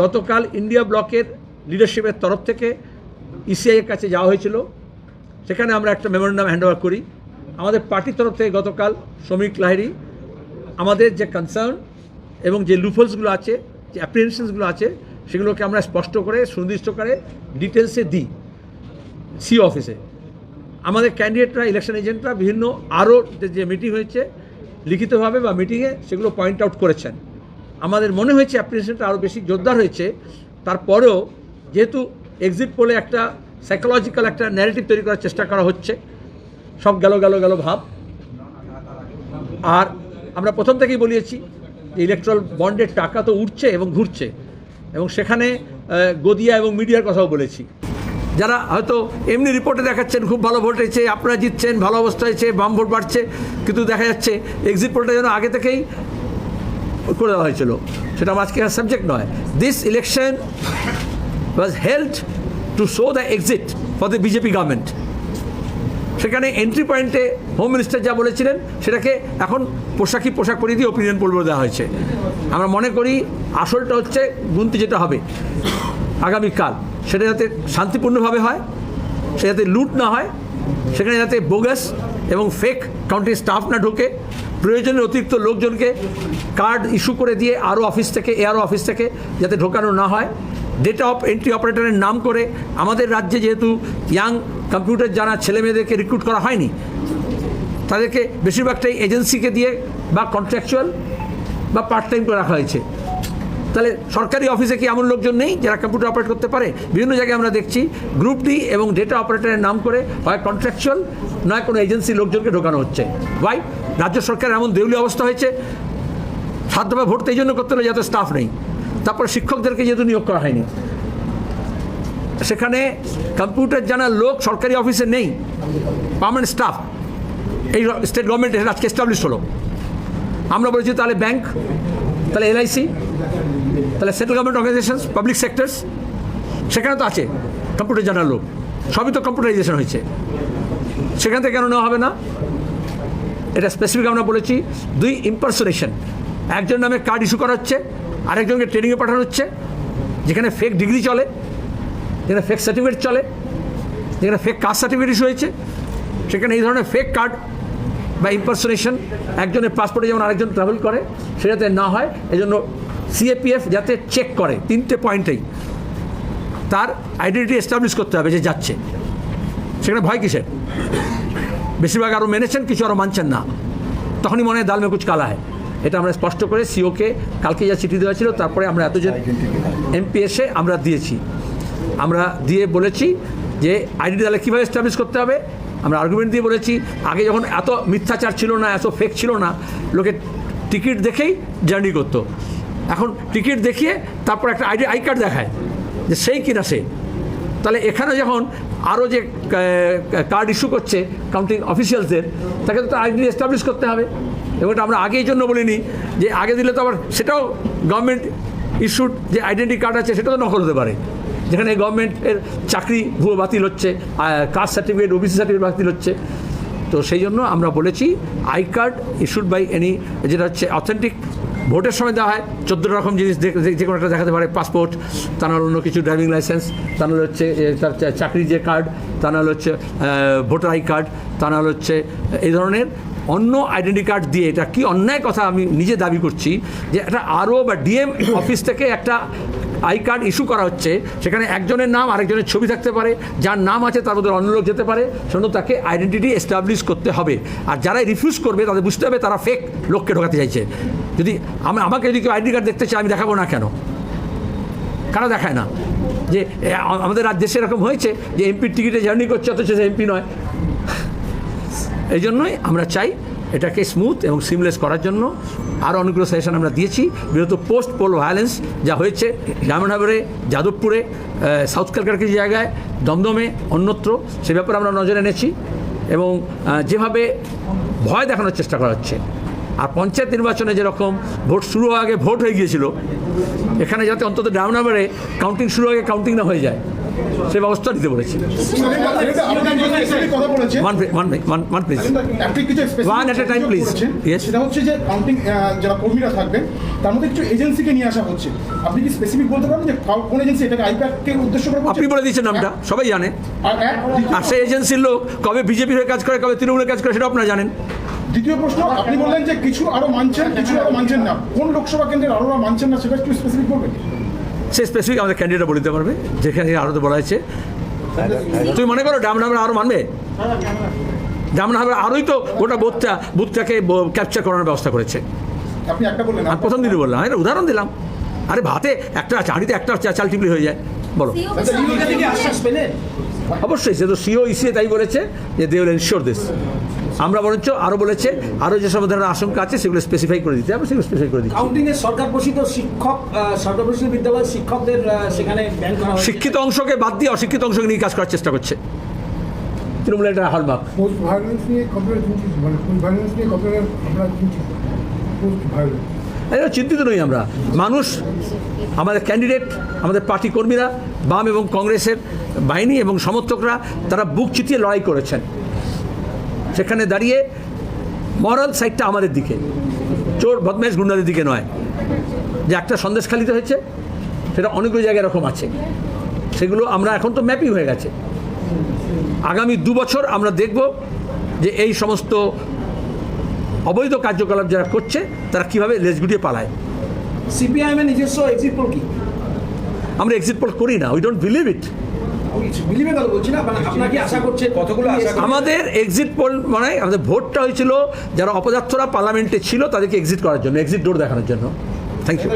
গতকাল ইন্ডিয়া ব্লকের লিডারশিপের তরফ থেকে ইসিআইয়ের কাছে যাওয়া হয়েছিল। সেখানে আমরা একটা মেমোরেন্ডাম হ্যান্ডওভার করি। আমাদের পার্টির তরফ থেকে গতকাল শ্রমিক লাহিরি আমাদের যে কনসার্ন এবং যে লুফলসগুলো আছে, যে অ্যাপ্রিহেনশনসগুলো আছে, সেগুলোকে আমরা স্পষ্ট করে, সুনির্দিষ্ট করে ডিটেলসে দিই সি অফিসে আমাদের ক্যান্ডিডেটরা ইলেকশন এজেন্টরা বিভিন্ন আরও যে মিটিং হয়েছে, লিখিতভাবে বা মিটিংয়ে সেগুলো পয়েন্ট আউট করেছেন। আমাদের মনে হয়েছে অ্যাপ্রিসিয়েশনটা আরও বেশি জোরদার হয়েছে। তারপরেও যেহেতু এক্সিট পোলে একটা সাইকোলজিক্যাল একটা ন্যারেটিভ তৈরি করার চেষ্টা করা হচ্ছে, সব গেল গেল গেল ভাব। আর আমরা প্রথম থেকেই বলিয়েছি যে ইলেকট্রাল বন্ডের টাকা তো উঠছে এবং ঘুরছে, এবং সেখানে গদিয়া এবং মিডিয়ার কথাও বলেছি। যারা হয়তো এমনি রিপোর্টে দেখাচ্ছেন, খুব ভালো ভোট হয়েছে, আপনারা জিতছেন, ভালো অবস্থা হয়েছে, বাম ভোট বাড়ছে, কিন্তু দেখা যাচ্ছে এক্সিট পোলটা যেন আগে থেকেই করে দেওয়া হয়েছিল। সেটা আমার আজকে সাবজেক্ট নয়। This election was held to show the exit for the BJP government সেখানে এন্ট্রি পয়েন্টে হোম মিনিস্টার যা বলেছিলেন, সেটাকে এখন পোশাকি পোশাক পরিয়ে দিয়ে ওপিনিয়ন পোল দেওয়া হয়েছে। আমরা মনে করি আসলটা হচ্ছে গুনতি যেটা হবে আগামীকাল। সেটা যাতে শান্তিপূর্ণভাবে হয় সে যাতে লুট না হয়, সেখানে যাতে বোগাস এবং ফেক কাউন্টিং স্টাফ না ঢোকে প্রয়োজনের অতিরিক্ত লোকজনকে কার্ড ইস্যু করে দিয়ে আরও অফিস থেকে, এআরও অফিস থেকে যাতে ঢোকানো না হয়। ডেটা অফ এন্ট্রি অপারেটরের নাম করে আমাদের রাজ্যে যেহেতু ইয়াং কম্পিউটার জানা ছেলে মেয়েদেরকে রিক্রুট করা হয়নি, তাদেরকে বেশিরভাগটাই এজেন্সিকে দিয়ে বা কন্ট্রাকচুয়াল বা পার্ট টাইম করে রাখা হয়েছে। তাহলে সরকারি অফিসে কি এমন লোকজন নেই যারা কম্পিউটার অপারেট করতে পারে? বিভিন্ন জায়গায় আমরা দেখছি গ্রুপ ডি এবং ডেটা অপারেটরের নাম করে হয় কন্ট্রাকচুয়াল নয় কোনো এজেন্সি লোকজনকে ঢোকানো হচ্ছে। ওয়াই রাজ্য সরকারের এমন দেউলি অবস্থা হয়েছে সাধ্যভাবে ভোট এই জন্য করতে হলে যাতে স্টাফ নেই। তারপর শিক্ষকদেরকে যেহেতু নিয়োগ করা হয়নি। সেখানে কম্পিউটার জানা লোক সরকারি অফিসে নেই পার্মানেন্ট স্টাফ এই স্টেট গভর্নমেন্ট আজকে এস্টাবলিশ হলো। আমরা বলেছি তাহলে ব্যাংক তাহলে এলআইসি তাহলে central government organisations public sectors সেখানে তো আছে কম্পিউটার জানার লোক সবই তো কম্পিউটারাইজেশন হয়েছে। সেখান থেকে কেন নেওয়া হবে না? এটা স্পেসিফিক আমরা বলেছি, দুই ইম্পারসোনেশন একজন নামে কার্ড ইস্যু করা হচ্ছে, আরেকজনকে ট্রেনিংয়ে পাঠানো হচ্ছে, যেখানে ফেক ডিগ্রি চলে, যেখানে ফেক সার্টিফিকেট চলে, যেখানে ফেক কাস্ট সার্টিফিকেট ইস্যু হয়েছে, সেখানে এই ধরনের ফেক কার্ড বা ইম্পারসোনেশন একজনের পাসপোর্টে যেমন আরেকজন ট্রাভেল করে, সেটাতে না হয়, এজন্য সিএপিএফ যাতে চেক করে, তিনটে পয়েন্টেই তার আইডেন্টিটি এস্টাবলিশ করতে হবে যে যাচ্ছে। সেখানে ভয় কিসের? বেশিরভাগ আরও মেনেছেন, কিছু আরও মানছেন না। তখনই মনে হয় দাল মে কুচ কালা হয়। এটা আমরা স্পষ্ট করে সিওকে কালকে যা চিঠি দেওয়া ছিল, তারপরে আমরা এতজন এমপি এসে আমরা দিয়েছি। আমরা দিয়ে বলেছি যে আইডেন্টি তাহলে কীভাবে এস্টাবলিশ করতে হবে? আমরা আর্গুমেন্ট দিয়ে বলেছি, আগে যখন এত মিথ্যাচার ছিল না, এত ফেক ছিল না, লোকে টিকিট দেখেই জার্নি করতো। এখন টিকিট দেখিয়ে তারপর একটা আইডি আই কার্ড দেখায় যে সেই কিনা সে। তাহলে এখানে যখন আরও যে কার্ড ইস্যু করছে কাউন্টিং অফিসিয়ালসদের, তাকে তো আইডেন্টি এস্টাবলিশ করতে হবে। এবং এটা আমরা আগে এই জন্য বলিনি যে আগে দিলে তো আবার সেটাও গভর্নমেন্ট ইস্যুড যে আইডেন্টি কার্ড আছে সেটা তো নকল হতে পারে। যেখানে গভর্নমেন্টের চাকরি ভুয়ো বাতিল হচ্ছে কাস্ট সার্টিফিকেট, ওবিসি সার্টিফিকেট বাতিল হচ্ছে। তো সেই জন্য আমরা বলেছি I card issued by any যেটা হচ্ছে অথেন্টিক ভোটের সময় দেওয়া হয়। চোদ্দ রকম জিনিস যে- কোনো একটা দেখাতে পারে পাসপোর্ট তা নাহলে অন্য কিছু ড্রাইভিং লাইসেন্স তা নাহলে হচ্ছে তার চাকরির যে কার্ড তা নাহলে হচ্ছে ভোটার আই কার্ড তা নাহলে হচ্ছে এই ধরনের অন্য আইডেন্টি কার্ড দিয়ে এটা কি অন্যায় কথা আমি নিজে দাবি করছি যে একটা আরও বা ডিএম অফিস থেকে একটা আই কার্ড ইস্যু করা হচ্ছে, সেখানে একজনের নাম, আরেকজনের ছবি থাকতে পারে, যার নাম আছে তার মধ্যে অন্য লোক যেতে পারে, সেজন্য তাকে আইডেন্টিটি এস্টাবলিশ করতে হবে। আর যারা রিফিউজ করবে, তাদের বুঝতে হবে তারা ফেক লোককে ঢোকাতে চাইছে। যদি আমি, আমাকে যদি কেউ আইডেন্টি কার্ড দেখতে চায়, আমি দেখাবো না কেন? কেন দেখায় না? যে আমাদের রাজ্যে সেরকম হয়েছে, যে এমপির টিকিটে জার্নি করছে, অথচ সে এমপি নয়। এই জন্যই আমরা চাই এটাকে স্মুথ এবং সিমলেস করার জন্য আরও অনেকগুলো সাজেশন আমরা দিয়েছি। বিগত পোস্ট পোল ভায়োলেন্স যা হয়েছে জামানহাবরে যাদবপুরে সাউথ ক্যালকার কিছু জায়গায়, দমদমে অন্যত্র, সে ব্যাপারে আমরা নজরে এনেছি এবং যেভাবে ভয় দেখানোর চেষ্টা করা হচ্ছে। আর পঞ্চায়েত নির্বাচনে যেরকম ভোট শুরু আগে ভোট হয়ে গিয়েছিল, এখানে যাতে অন্তত ডাউনাবারে কাউন্টিং শুরু আগে কাউন্টিং না হয়ে যায় সে ব্যবস্থা নিতে বলেছি। One one. সেটা হচ্ছে যে কাউন্টিং যারা কর্মীরা থাকবেন তার মধ্যে কিছু এজেন্সিকে নিয়ে আসা হচ্ছে। আপনি কি স্পেসিফিক বলতে পারবেন যে কোন এজেন্সি এটাকে আইপ্যাককে উদ্দেশ্য করে আপনি বলে দিচ্ছেন নামটা সবাই জানে। আর সেই এজেন্সির লোক কবে বিজেপির হয়ে কাজ করে কবে তৃণমূলের কাজ করে সেটা আপনারা জানেন। দ্বিতীয় প্রশ্ন আপনি বললেন যে কিছু আরও মানছেন কিছু আরও মানছেন না। কোন লোকসভা কেন্দ্রের আরও মানছেন না সেটা একটু স্পেসিফিক বলবেন? সে স্পেসিফিক আমাদের ক্যান্ডিডেট বলে দিতে পারবে যেখানে আরও তো বলা হয়েছে তুমি মনে করো ডাম নামে আরও মানবে? ডাম নামে আরোই তো গোটা বুথটা বুথটাকে ক্যাপচার করানোর ব্যবস্থা করেছে। আপনি একটা বললেন আর প্রথম দিনই বললাম আরে উদাহরণ দিলাম। আরে ভাতে একটা চাঁড়িতে একটা চা- চাল টিপলি হয়ে যায়। বলো। অবশ্যই সে তো সিও ইসিএ তাই বলেছে যে দে উইল এনশিওর দিস আমরা বরঞ্চ আরও বলেছে আরও যে সব ধরনের আশঙ্কা আছে সেগুলো স্পেসিফাই করে দিতে হবে সেগুলো স্পেসিফাই করে দিচ্ছি কাউন্টিং এ সরকার পোষিত শিক্ষক সরকার পোষিত বিদ্যালয়ের শিক্ষকদের সেখানে ব্যান করা হয়েছে। শিক্ষিত অংশকে বাদ দিয়ে অশিক্ষিত অংশকে নিয়ে কাজ করার চেষ্টা করছে। তৃণমূলের একটা হলমার্ক পোস্ট ভায়োলেন্স নিয়ে কমপ্লেন শুনছি মানে পোস্ট ভায়োলেন্স নিয়ে কমপ্লেন আমরা শুনছি পোস্ট ভায়োলেন্স এটা চিন্তিত নই আমরা। মানুষ আমাদের ক্যান্ডিডেট আমাদের পার্টি কর্মীরা বাম এবং কংগ্রেসের বাহিনী এবং সমর্থকরা তারা বুক চিতিয়ে লড়াই করেছেন। সেখানে দাঁড়িয়ে মরাল সাইডটা আমাদের দিকে। চোর বদমাইশ গুন্ডাদের দিকে নয়। যে একটা সন্দেশখালিতে হয়েছে সেটা অনেকগুলো জায়গায় এরকম আছে। সেগুলো আমরা এখন তো ম্যাপিং হয়ে গেছে। আগামী দু বছর আমরা দেখব যে এই সমস্ত অবৈধ কার্যকলাপ যারা করছে তারা কীভাবে লেজ গুটিয়ে পালায়। সিপিআইএম এর নিজস্ব এক্সিট পোল কি? আমরা এক্সিট পোল করি না। উই ডোন্ট বিলিভ ইট আমাদের এক্সিট পোল মানে আমাদের ভোটটা হয়েছিল যারা অপদার্থরা পার্লামেন্টে ছিল তাদেরকে এক্সিট করার জন্য এক্সিট ডোর দেখানোর জন্য। থ্যাংক ইউ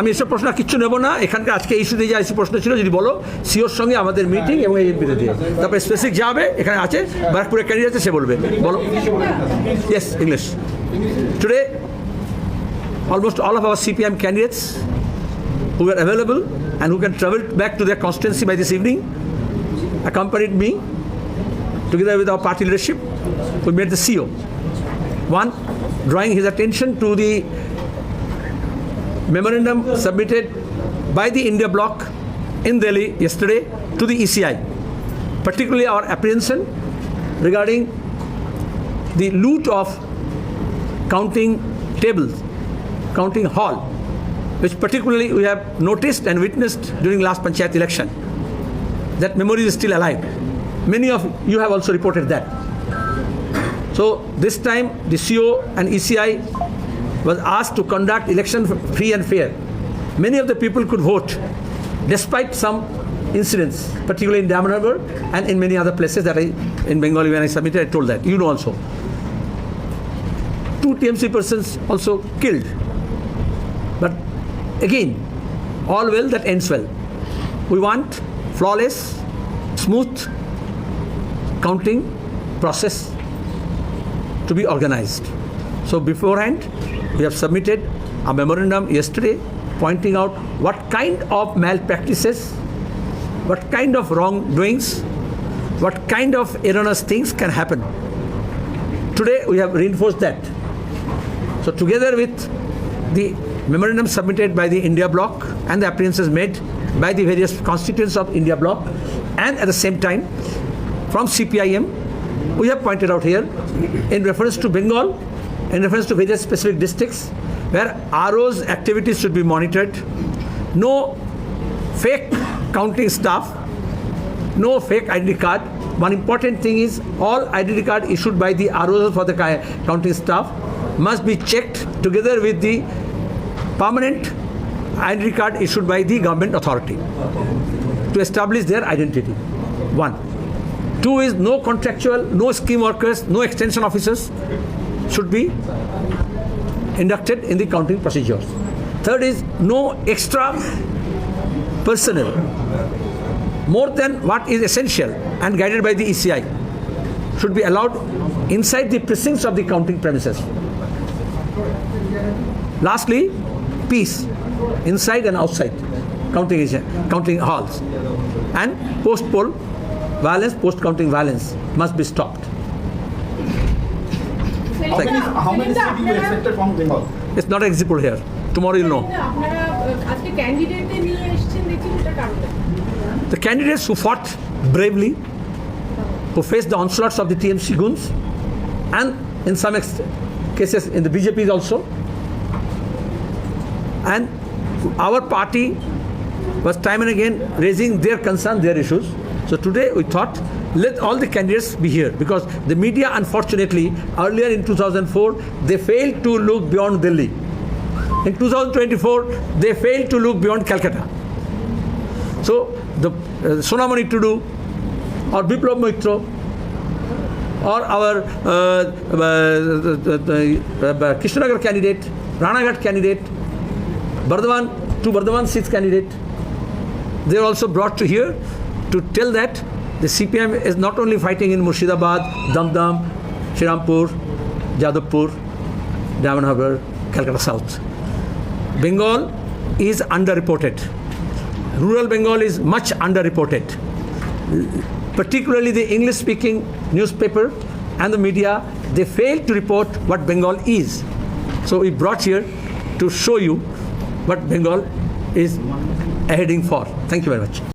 আমি এসব প্রশ্ন কিচ্ছু নেব না। এখানকার আজকে ইস্যুতে যে আইসি প্রশ্ন ছিল যদি বলো সিওর সঙ্গে আমাদের মিটিং এবং এমপিতে দিয়ে। তারপরে স্পেসিফিক যাবে এখানে আছে ব্যারাকপুরের ক্যান্ডিডেট আছে সে বলবে। বলো। Yes English today almost all of our CPM candidates who were available and who can travel back to their constituency by this evening accompanied me together with our party leadership. We made the CEO. One, drawing his attention to the memorandum submitted by the India bloc in Delhi yesterday to the ECI, particularly our apprehension regarding the loot of counting tables, counting hall, which particularly we have noticed and witnessed during last Panchayat election. That memory is still alive. Many of you have also reported that. So this time the CO and ECI was asked to conduct election free and fair. Many of the people could vote despite some incidents, particularly in Damanharbor and in many other places that I, in Bengali when I submitted, I told that. You know also. Two TMC persons also killed. Again, all well that ends well. We want flawless, smooth counting process to be organized. So beforehand, we have submitted a memorandum yesterday pointing out what kind of malpractices, what kind of wrongdoings, what kind of erroneous things can happen. Today we have reinforced that. So together with the memorandum submitted by the India bloc and the appearances made by the various constituents of India bloc and at the same time from CPIM, we have pointed out here in reference to Bengal, in reference to various specific districts where RO's activities should be monitored, no fake counting staff, no fake ID card. One important thing is all identity card issued by the ROs for the counting staff must be checked together with the permanent identity card issued by the government authority to establish their identity. One. Two is no contractual, no scheme workers, no extension officers should be inducted in the counting procedures. Third is no extra personnel more than what is essential and guided by the ECI should be allowed inside the precincts of the counting premises. Lastly, peace inside and outside counting, counting halls. And post poll violence, post counting violence must be stopped. How many, how many cities you accepted from Bengal? It's not acceptable here. Tomorrow you know. The candidates who fought bravely, who faced the onslaughts of the TMC goons, and in some cases in the BJPs also, and our party was time and again raising their concern, their issues. So today we thought let all the candidates be here because the media, unfortunately, earlier in 2004, they failed to look beyond Delhi. In 2024, they failed to look beyond Calcutta. So the uh, Sonamani Tudu or Biplab Mitra or our uh, uh, uh, Kishnanagar candidate, Ranaghat candidate, Bardhaman, two Bardhaman seats candidate, they are also brought to here to tell that the CPM is not only fighting in Murshidabad, Damdam, Shirampur, Jadavpur, Diamond Harbour, Calcutta South. Bengal is underreported. Rural Bengal is much underreported. Particularly the English speaking newspaper and the media, they fail to report what Bengal is. So we brought here to show you what Bengal is heading for. Thank you very much.